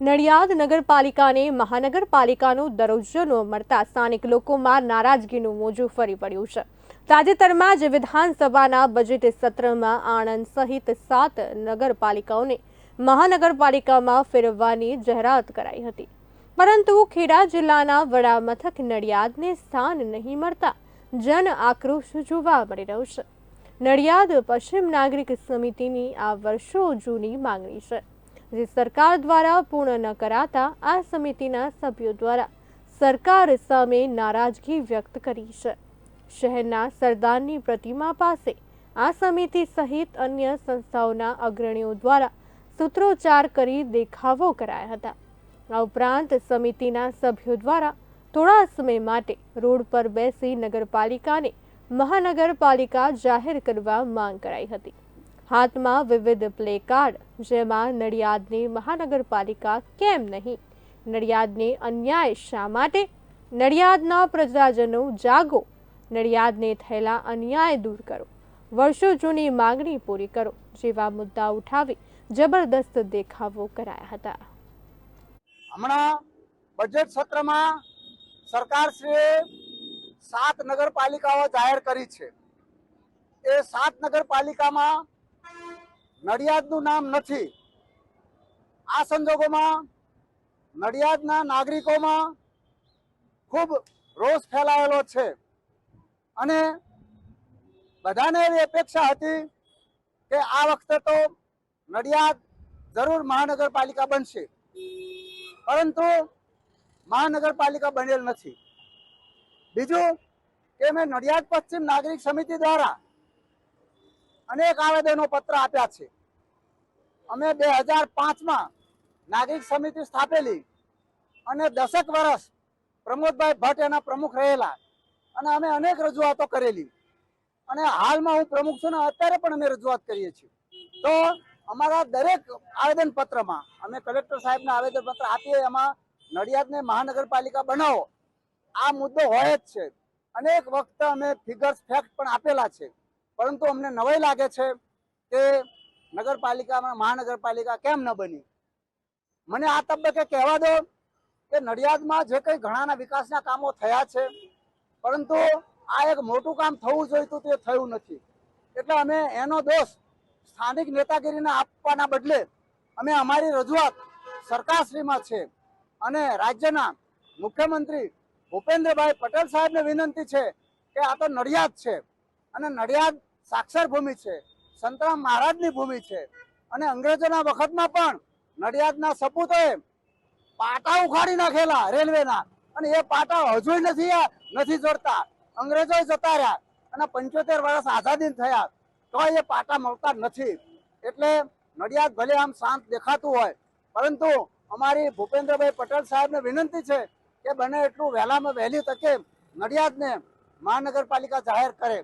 નડિયાદ નગરપાલિકાને મહાનગરપાલિકાનો દરજ્જો ન મળતા સ્થાનિક લોકોમાં નારાજગીનું મોજું ફરી પડ્યું છે. તાજેતરમાં જ વિધાનસભાના બજેટ સત્રમાં આણંદ સહિત સાત નગરપાલિકાઓને મહાનગરપાલિકામાં ફેરવવાની જાહેરાત કરાઈ હતી. પરંતુ ખેડા જિલ્લાના વડા મથક નડિયાદને સ્થાન નહીં મળતા જન આક્રોશ જોવા મળી રહ્યો છે. નડિયાદ પશ્ચિમ નાગરિક સમિતિની આ વર્ષો જૂની માંગણી છે. જે સરકાર દ્વારા પૂર્ણ ન કરાતા આ સમિતિના સભ્યો દ્વારા સરકાર સામે નારાજગી વ્યક્ત કરી છે. શહેરના સરદારની પ્રતિમા પાસે આ સમિતિ સહિત અન્ય સંસ્થાઓના અગ્રણીઓ દ્વારા સૂત્રોચ્ચાર કરી દેખાવો કરાયા હતા. આ ઉપરાંત સમિતિના સભ્યો દ્વારા થોડા સમય માટે રોડ પર બેસી નગરપાલિકાને મહાનગરપાલિકા જાહેર કરવા માંગ કરાઈ હતી. હાથમાં વિવિધ પ્લે કાર્ડ જેમાં નડિયાદની મહાનગરપાલિકા કેમ નહીં? નડિયાદને અન્યાય શા માટે? નડિયાદના પ્રજાજનો જાગો. નડિયાદને થયેલા અન્યાય દૂર કરો. વર્ષો જૂની માગણી પૂરી કરો, જેવા મુદ્દા ઉઠાવી જબરદસ્ત દેખાવો કરાયા હતા. હમણાં બજેટ સત્રમાં સરકારશ્રીએ સાત નગરપાલિકાઓ જાહેર કરી છે. એ સાત નગરપાલિકામાં નડિયાદનું નામ નથી. આ સંજોગોમાં નડિયાદના નાગરિકોમાં ખૂબ રોષ ફેલાયેલો છે. અને બધાને એવી અપેક્ષા હતી કે આ વખતે તો નડિયાદ જરૂર મહાનગરપાલિકા બનશે. પરંતુ મહાનગરપાલિકા બનેલ નથી. બીજું કે મેં નડિયાદ પશ્ચિમ નાગરિક સમિતિ દ્વારા અનેક આવેદનો પત્ર આપ્યા છે. અમે બે હજાર પાંચમાં નાગરિક સમિતિ સ્થાપેલી અને દસેક વર્ષ પ્રમોદભાઈ ભટ્ટ એના પ્રમુખ રહેલા અને અમે અનેક રજૂઆતો કરેલી. અને હાલમાં હું પ્રમુખ છું ને અત્યારે પણ અમે રજૂઆત કરીએ છીએ. તો અમારા દરેક આવેદન પત્રમાં અમે કલેક્ટર સાહેબને આવેદન પત્ર આપીએ, એમાં નડિયાદને મહાનગરપાલિકા બનાવો. આ મુદ્દો હોય જ છે. અનેક વખત અમે ફિગર્સ ફેક્ટ પણ આપેલા છે. પરંતુ અમને નવાઈ લાગે છે કે નગરપાલિકામાં મહાનગરપાલિકા કેમ ન બની. મને આ તબક્કે કહેવા દો કે નડિયાદમાં જે કંઈ ઘણાના વિકાસના કામો થયા છે, પરંતુ આ એક મોટું કામ થવું જોઈતું તે થયું નથી. એટલે અમે એનો દોષ સ્થાનિક નેતાગીરીને આપવાના બદલે અમે અમારી રજૂઆત સરકારશ્રીમાં છે અને રાજ્યના મુખ્યમંત્રી ભૂપેન્દ્રભાઈ પટેલ સાહેબને વિનંતી છે કે આ તો નડિયાદ છે અને નડિયાદ સાક્ષર ભૂમિ છે. સંતરામ મહારાજની ભૂમિ છે. અને અંગ્રેજોના વખતમાં પણ નડિયાદના સપૂતોએ પાટા ઉખાડી નાખેલા રેલવેના. અને એ પાટા હજુ નથી નથી જોડતા. અંગ્રેજો જતા રહ્યા અને પંચોતેર વર્ષ આઝાદી થયા. તો એ પાટા મળતા નથી. એટલે નડિયાદ ભલે આમ શાંત દેખાતું હોય, પરંતુ અમારી ભૂપેન્દ્રભાઈ પટેલ સાહેબને વિનંતી છે કે બને એટલું વહેલામાં વહેલી તકે નડિયાદને મહાનગરપાલિકા જાહેર કરે.